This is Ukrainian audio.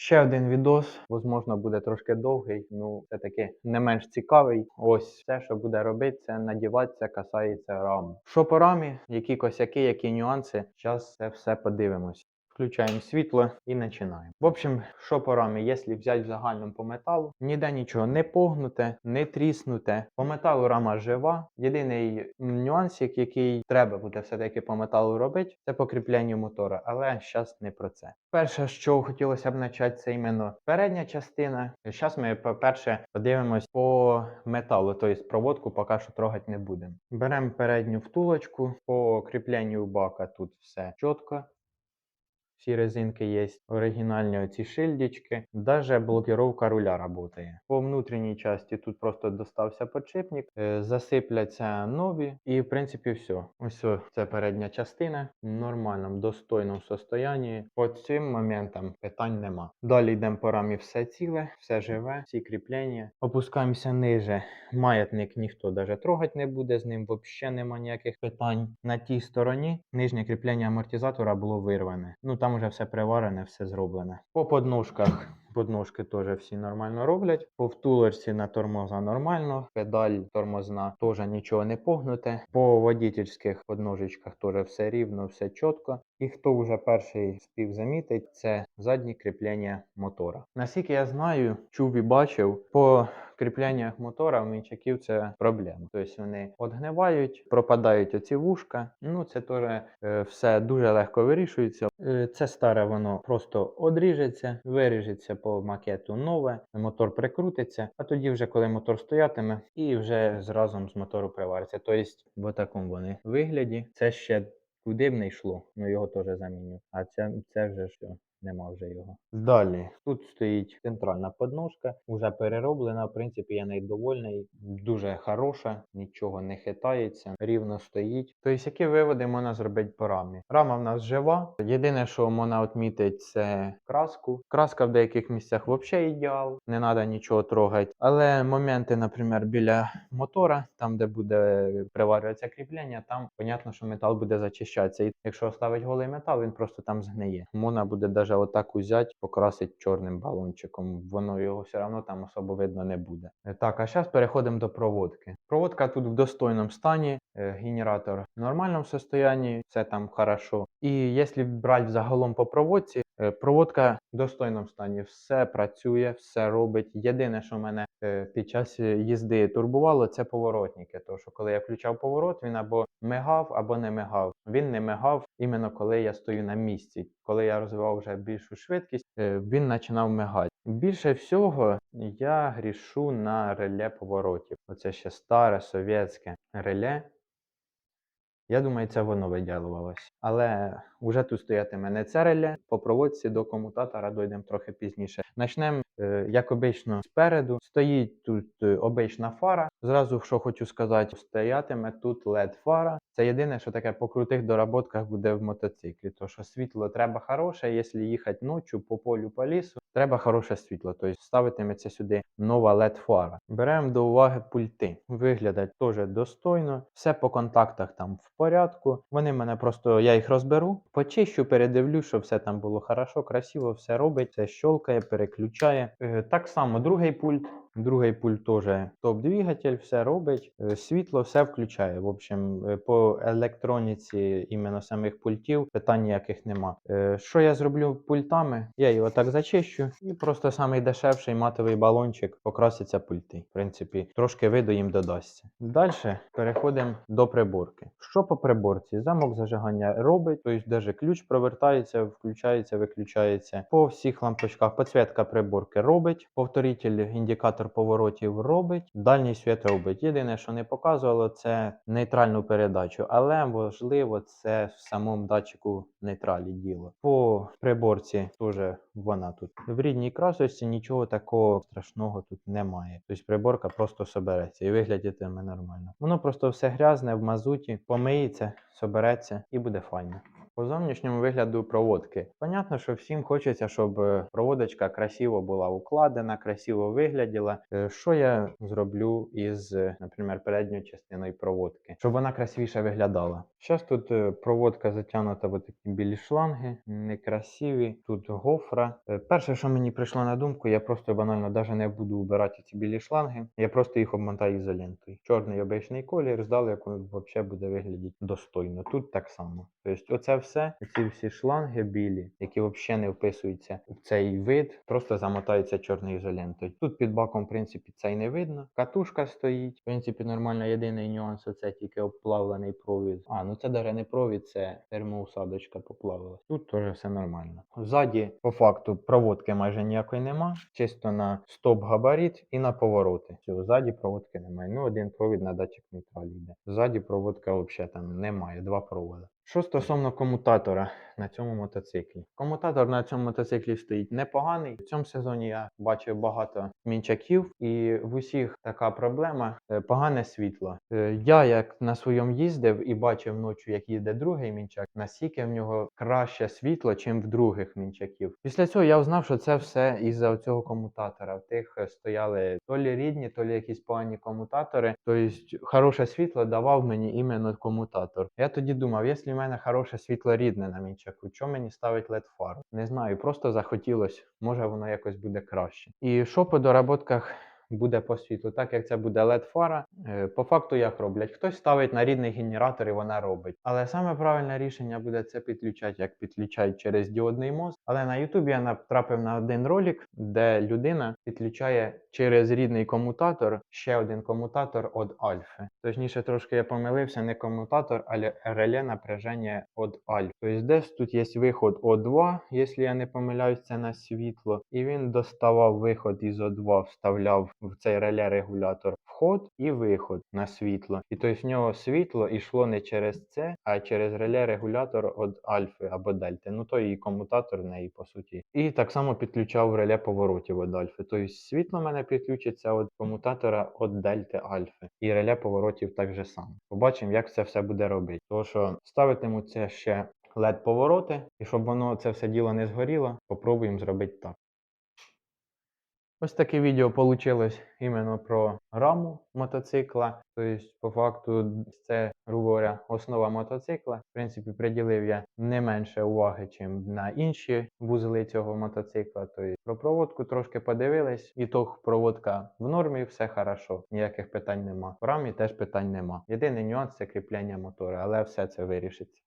Ще один відос, можливо, буде трошки довгий, ну все-таки не менш цікавий. Ось все, що буде робити, це надіватися, касається рам. Що по рамі, які косяки, які нюанси, зараз це все подивимось. Включаємо світло і починаємо. В общем, що по рамі, якщо взяти в загальному по металу, ніде нічого не погнуте, не тріснуте. По металу рама жива. Єдиний нюансик, який треба буде все-таки по металу робити, це по кріпленню мотора. Але зараз не про це. Перше, що хотілося б почати, це іменно передня частина. Зараз ми, по-перше, подивимось по металу, тобто проводку поки що трогати не будемо. Беремо передню втулочку, по кріпленню бака тут все чітко. Всі резинки є оригінальні оці шильдички. Даже блокировка руля працює. По внутрішній часті тут просто достався подшипник, е, засипляться нові, і в принципі все. Ось це передня частина в нормальному, достойному состоянні. По цим моментам питань нема. Далі йдемо по рамі все ціле, все живе, всі кріплення. Опускаємося ниже. Маятник ніхто даже трогати не буде, з ним взагалі нема ніяких питань. На тій стороні нижнє кріплення амортизатора було вирване. Ну там вже все приварене, все зроблене. По подножках. Подножки теж всі нормально роблять. По втулочці на тормоза нормально. Педаль тормозна теж нічого не погнуте. По водительських подножечках теж все рівно, все чітко. І хто вже перший спів замітить, це заднє кріплення мотора. Наскільки я знаю, чув і бачив, по кріпленнях мотора в мінчаків це проблема. Тобто вони отгнивають, пропадають оці вушка. Ну це теж е, все дуже легко вирішується. Е, це старе воно просто одріжеться, виріжеться по макету нове, мотор прикрутиться, а тоді, вже коли мотор стоятиме, і вже зразом з мотору привариться. Тобто, в такому вони вигляді. Це ще куди б не йшло, ну його теж заміню. А це, це вже що. Нема вже його. Далі тут стоїть центральна подножка, вже перероблена. В принципі, я нею довольний, дуже хороша, нічого не хитається, рівно стоїть. Тобто, які виводи можна зробити по рамі? Рама в нас жива. Єдине, що можна відмітити, це краску. Краска в деяких місцях взагалі ідеал, не треба нічого трогати. Але моменти, наприклад, біля мотора, там де буде приварюватися кріплення, там понятно, що метал буде зачищатися. І якщо оставить голий метал, він просто там згниє. Можна буде навіть отак узяти, покрасити чорним балончиком. Воно його все одно там особо видно не буде. Так, а зараз переходимо до проводки. Проводка тут в достойному стані, генератор в нормальному состоянні, все там хорошо. І якщо брати взагалом по проводці, е, проводка в достойному стані, все працює, все робить. Єдине, що мене е, під час е, їзди турбувало, це поворотники. Тому що коли я включав поворот, він або мигав, або не мигав. Він не мигав іменно коли я стою на місці. Коли я розвивав вже більшу швидкість, е, він починав мигати. Більше всього я грішу на реле поворотів. Оце ще старе совєтське реле. Я думаю, це воно виділувалось. Але вже тут стоятиме не цереля. По проводці до комутатора дойдемо трохи пізніше. Начнемо, е, як обично, спереду. Стоїть тут е, обична фара. Зразу, що хочу сказати, стоятиме тут led фара. Це єдине, що таке по крутих доработках буде в мотоциклі. То що світло треба хороше, якщо їхати ночі по полю по лісу, треба хороше світло. Тобто ставитиметься сюди нова led фара. Беремо до уваги пульти. Виглядать теж достойно. Все по контактах там в порядку. Вони мене просто я їх розберу, почищу, передивлю, щоб все там було хорошо, красиво, все робить, все щолкає, переключає. Е, Так само другий пульт. Другий пульт теж топ-двигатель, все робить, е, світло все включає. В общем, е, по електроніці іменно самих пультів питань ніяких нема. Е, Що я зроблю пультами? Я його так зачищу і просто самий дешевший матовий балончик покраситься пульти. В принципі, трошки виду їм додасться. Далі переходимо до приборки. Що по приборці? Замок зажигання робить, тобто навіть ключ провертається, включається, виключається. По всіх лампочках підсвітка приборки робить, повторитель індикатор поворотів робить, дальній світ робить. Єдине, що не показувало, це нейтральну передачу, але можливо це в самому датчику нейтралі діло. По приборці теж вона тут в рідній красості нічого такого страшного тут немає. Тобто приборка просто собереться і виглядатиме нормально. Воно просто все грязне в мазуті, помиється, собереться і буде файно. По зовнішньому вигляду проводки. Понятно, що всім хочеться, щоб е, проводочка красиво була укладена, красиво вигляділа. Е, Що я зроблю із, е, наприклад, передньою частиною проводки, щоб вона красивіше виглядала. Зараз тут проводка затягнута в такі білі шланги, некрасиві. Тут гофра. Перше, що мені прийшло на думку, я просто банально навіть не буду вбирати ці білі шланги. Я просто їх обмотаю ізолентою. Чорний обичний колір, здали, як він взагалі буде виглядати достойно. Тут так само. Тобто, оце все, ці всі шланги білі, які взагалі не вписуються в цей вид, просто замотаються чорною ізолентою. Тут під баком, в принципі, це й не видно. Катушка стоїть. В принципі, нормально. Єдиний нюанс це тільки обплавлений провід. А, ну це навіть не провід, це термоусадочка поплавилась. Тут теж все нормально. Ззаді, по факту, проводки майже ніякої нема. Чисто на стоп-габарит і на повороти. Все, ззаді проводки немає. Ну, один провід на датчик нейтралі йде. Ззаді проводка взагалі там немає, два проводи. Що стосовно комутатора на цьому мотоциклі? Комутатор на цьому мотоциклі стоїть непоганий. В цьому сезоні я бачив багато мінчаків, і в усіх така проблема е, погане світло. Е, Я як на своєму їздив і бачив ночі, як їде другий мінчак, наскільки в нього краще світло, чим в других мінчаків. Після цього я узнав, що це все із-за цього комутатора. В тих е, стояли то лі рідні, то лі якісь погані комутатори. Тобто хороше світло давав мені іменно комутатор. Я тоді думав, якщо мене хороше світло рідне на мінчаку, чому мені ставить led фару? Не знаю, просто захотілося, може воно якось буде краще. І що по доработках буде по світлу, так як це буде led фара, е, по факту як роблять? Хтось ставить на рідний генератор і вона робить. Але саме правильне рішення буде це підключати, як підключають через діодний мост. Але на Ютубі я натрапив на один ролик, де людина підключає через рідний комутатор ще один комутатор від альфи. Точніше, трошки я помилився, не комутатор, а реле напряження від альфи. Тобто десь тут є виход О2, якщо я не помиляюсь, це на світло. І він доставав виход із О2, вставляв в цей реле регулятор вход і виход на світло. І тобто в нього світло йшло не через це, а через реле регулятор від альфи або дельти. Ну то і комутатор в неї по суті. І так само підключав реле поворотів від альфи. Тобто світло в мене підключиться від комутатора від дельти альфи. І реле поворотів так же само. Побачимо, як це все буде робити. Тому що ставитиму це ще led повороти, і щоб воно це все діло не згоріло, попробуємо зробити так. Ось таке відео вийшло іменно про раму мотоцикла. Тобто, по факту, це, грубо говоря, основа мотоцикла. В принципі, приділив я не менше уваги, ніж на інші вузли цього мотоцикла. Тобто, про проводку трошки подивились. Ітог проводка в нормі, все хорошо, ніяких питань нема. В рамі теж питань нема. Єдиний нюанс це кріплення мотора, але все це вирішиться.